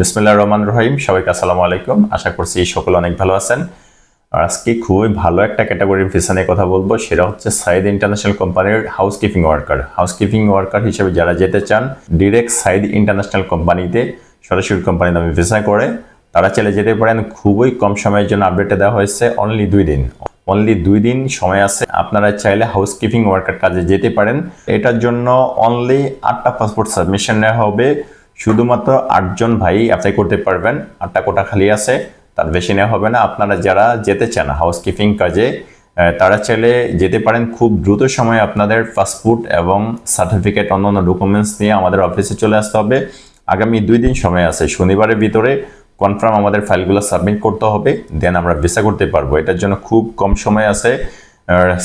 বিসমিল্লাহ রহমান রহিম। সবাইকে আসসালামু আলাইকুম। আশা করছি সকলে অনেক ভালো আছেন। আর আজকে খুবই ভালো একটা ক্যাটাগরির ভিসা নিয়ে কথা বলব। সেটা হচ্ছে সাইদ ইন্টারন্যাশনাল কোম্পানির হাউসকিপিং ওয়ার্কার হাউসকিপিং ওয়ার্কার হিসেবে যারা যেতে চান ডিরেক্ট সাইদ ইন্টারন্যাশনাল কোম্পানিতে সরাসরি কোম্পানি নামে ভিসা করে, তারা চলে যেতে পারেন। খুবই কম সময়ের জন্য আপডেটে দেওয়া হয়েছে। অনলি দুই দিন। অনলি দুই দিন সময় আছে। আপনারা চাইলে হাউসকিপিং ওয়ার্কার কাজে যেতে পারেন। এটার জন্য অনলি আটটা পাসপোর্ট সাবমিশন নেওয়া হবে। শুধুমাত্র আটজন ভাই অ্যাপ্লাই করতে পারবেন, আটটা কোটা খালি আছে, তার বেশি নেওয়া হবে না। আপনারা যারা যেতে চান হাউসকিপিং কাজে তারা চাইলে যেতে পারেন খুব দ্রুত সময়ে আপনাদের পাসপোর্ট এবং সার্টিফিকেট অন্যান্য ডকুমেন্টস নিয়ে আমাদের অফিসে চলে আসতে হবে। আগামী দুই দিন সময় আছে, শনিবারের ভিতরে কনফার্ম আমাদের ফাইলগুলো সাবমিট করতে হবে দেন আমরা ভিসা করতে পারব। এটার জন্য খুব কম সময় আছে।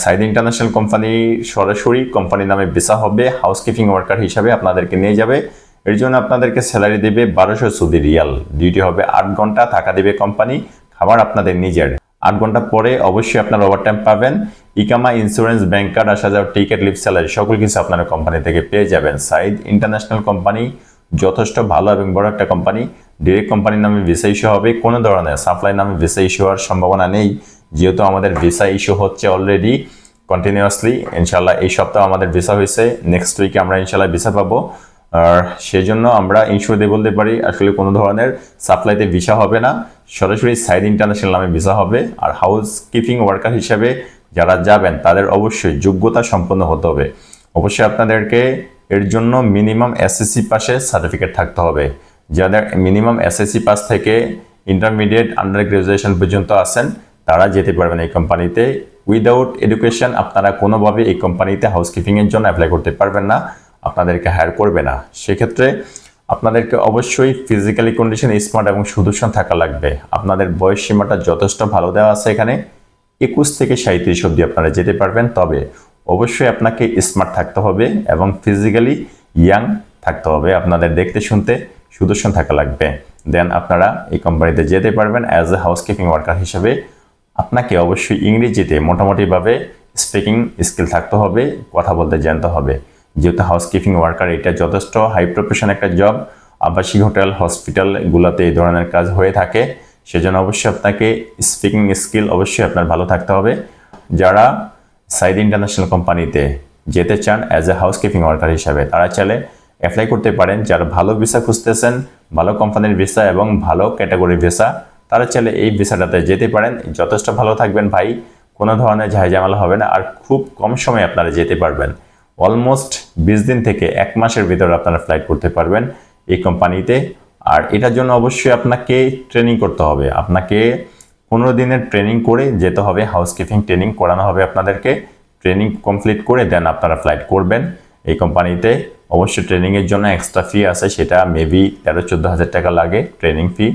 সাইদ ইন্টারন্যাশনাল কোম্পানি সরাসরি কোম্পানি নামে ভিসা হবে হাউসকিপিং ওয়ার্কার হিসাবে আপনাদেরকে নিয়ে যাবে। এর জন্য আপনাদেরকে স্যালারি দেবে বারোশো সৌদি রিয়াল। ডিউটি হবে আট ঘণ্টা থাকা দেবে কোম্পানি খাবার আপনাদের নিজের। আট ঘণ্টা পরে অবশ্যই আপনার ওভারটাইম পাবেন। ইকামা ইন্স্যুরেন্স ব্যাংক কার্ড আসা যাওয়ার টিকিট লিপ স্যালারি সকল কিছু আপনারা কোম্পানি থেকে পেয়ে যাবেন। সাইদ ইন্টারন্যাশনাল কোম্পানি যথেষ্ট ভালো এবং বড় একটা কোম্পানি ডিরেক্ট কোম্পানির নামে ভিসা ইস্যু হবে। কোনো ধরনের সাপ্লাই নামে ভিসা ইস্যু হওয়ার সম্ভাবনা নেই। যেহেতু আমাদের ভিসা ইস্যু হচ্ছে অলরেডি কন্টিনিউয়াসলি ইনশাল্লাহ এই সপ্তাহ আমাদের ভিসা হয়েছে। নেক্সট উইকে আমরা ইনশাল্লাহ ভিসা পাবো। আর সেই জন্য আমরা ইনশিওর দিয়ে বলতে পারি, আসলে কোনো ধরনের সাপ্লাইতে ভিসা হবে না। সরাসরি সাইড ইন্টারন্যাশনাল নামে ভিসা হবে। আর হাউস কিপিং ওয়ার্কার হিসেবে যারা যাবেন, তাদের অবশ্যই যোগ্যতা সম্পন্ন হতে হবে। অবশ্যই আপনাদেরকে এর জন্য মিনিমাম এসএসসি পাশে সার্টিফিকেট থাকতে হবে। যাদের মিনিমাম এসএসসি পাস থেকে ইন্টারমিডিয়েট আন্ডার গ্রাজুয়েশন পর্যন্ত আছেন, তারা যেতে পারবেন এই কোম্পানিতে উইদাউট এডুকেশন আপনারা কোনোভাবে এই কোম্পানিতে হাউসকিপিংয়ের জন্য অ্যাপ্লাই করতে পারবেন না। আপনাদেরকে হায়ার করবে না। সেক্ষেত্রে আপনাদেরকে অবশ্যই ফিজিক্যালি কন্ডিশন স্মার্ট এবং সুদর্শন থাকা লাগবে। আপনাদের বয়স সীমাটা যথেষ্ট ভালো দেওয়া আছে এখানে। একুশ থেকে সাঁত্রিশ অবধি আপনারা যেতে পারবেন। তবে অবশ্যই আপনাকে স্মার্ট থাকতে হবে এবং ফিজিক্যালি ইয়াং থাকতে হবে। আপনাদের দেখতে শুনতে সুদর্শন থাকা লাগবে। দেন আপনারা এই কোম্পানিতে যেতে পারবেন অ্যাজ এ হাউসকিপিং ওয়ার্কার হিসেবে। আপনাকে অবশ্যই ইংরেজিতে মোটামুটিভাবে স্পিকিং স্কিল থাকতে হবে, কথা বলতে জানতে হবে। যেহেতু হাউসকিপিং ওয়ার্কার এটা যথেষ্ট হাই প্রফেশন একটা জব আবাসিক হোটেল হসপিটালগুলোতে এই ধরনের কাজ হয়ে থাকে। সেজন্য অবশ্যই আপনাকে স্পিকিং স্কিল অবশ্যই আপনার ভালো থাকতে হবে। যারা সাইদ ইন্টারন্যাশনাল কোম্পানিতে যেতে চান অ্যাজ এ হাউসকিপিং ওয়ার্কার হিসাবে, তারা চাইলে অ্যাপ্লাই করতে পারেন। যারা ভালো ভিসা খুঁজতেছেন, ভালো কোম্পানির ভিসা এবং ভালো ক্যাটাগরির ভিসা তারা চাইলে এই ভিসাটাতে যেতে পারেন। যথেষ্ট ভালো থাকবেন ভাই, কোনো ধরনের ঝামেলা হবে না। আর খুব কম সময়ে আপনারা যেতে পারবেন। অলমোস্ট বিশ দিন থেকে এক মাসের ভিতরে আপনারা ফ্লাইট করতে পারবেন এই কোম্পানিতে। আর এটার জন্য অবশ্যই আপনাকে ট্রেনিং করতে হবে। আপনাকে পনেরো দিনের ট্রেনিং করে যেতে হবে। হাউসকিপিং ট্রেনিং করানো হবে আপনাদেরকে। ট্রেনিং কমপ্লিট করে দেন আপনারা ফ্লাইট করবেন এই কোম্পানিতে। অবশ্যই ট্রেনিংয়ের জন্য এক্সট্রা ফি আছে, সেটা মেবি তেরো, চোদ্দ হাজার টাকা লাগে ট্রেনিং ফি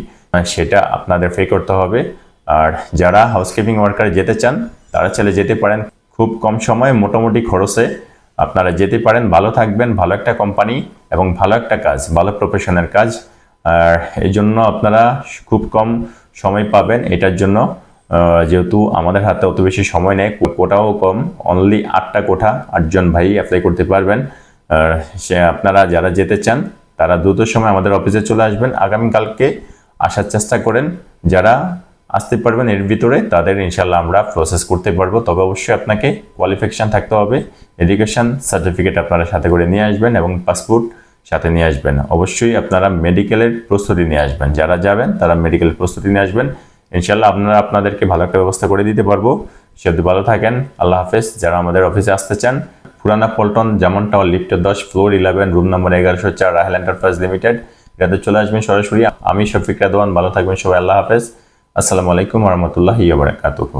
সেটা আপনাদের পে করতে হবে। আর যারা হাউসকিপিং ওয়ার্কার যেতে চান, তারা চলে যেতে পারেন। খুব কম সময়ে, মোটামুটি খরচে। আপনারা যেতে পারেন, ভালো থাকবেন, ভালো একটা কোম্পানি এবং ভালো একটা কাজ, ভালো প্রফেশনের কাজ। আর এই জন্য আপনারা খুব কম সময় পাবেন, এটার জন্য যেহেতু আমাদের হাতে অত বেশি সময় নেই কোটাও কম অনলি আটটা কোঠা, আটজন ভাই অ্যাপ্লাই করতে পারবেন। আর সে আপনারা যারা যেতে চান, তারা দ্রুত সময় আমাদের অফিসে চলে আসবেন। আগামীকালকে আসার চেষ্টা করেন, যারা আসতে পারবেন। এর ভিতরে তাদের ইনশাল্লাহ আমরা প্রসেস করতে পারব। তবে অবশ্যই আপনাকে কোয়ালিফিকেশান থাকতে হবে। এডুকেশন সার্টিফিকেট আপনারা সাথে করে নিয়ে আসবেন এবং পাসপোর্ট সাথে নিয়ে আসবেন। অবশ্যই আপনারা মেডিকেলের প্রস্তুতি নিয়ে আসবেন। যারা যাবেন, তারা মেডিকেলের প্রস্তুতি নিয়ে আসবেন। ইনশাল্লাহ আপনারা আপনাদেরকে ভালো একটা ব্যবস্থা করে দিতে পারব। সেহেতু ভালো থাকেন। আল্লাহ হাফেজ। যারা আমাদের অফিসে আসতে চান, পুরানা পল্টন যেমন টাওয়ার লিফটের দশ ফ্লোর ইলেভেন রুম নম্বর এগারোশো চার, রাহেল এন্টারপ্রাইজ লিমিটেড এটাতে চলে আসবেন সরাসরি। আমি শফিক রাদওয়ান। ভালো থাকবেন সবাই। আল্লাহ হাফেজ। আসসালামু আলাইকুম রহমতুল্লাহ বারাকাতুহু।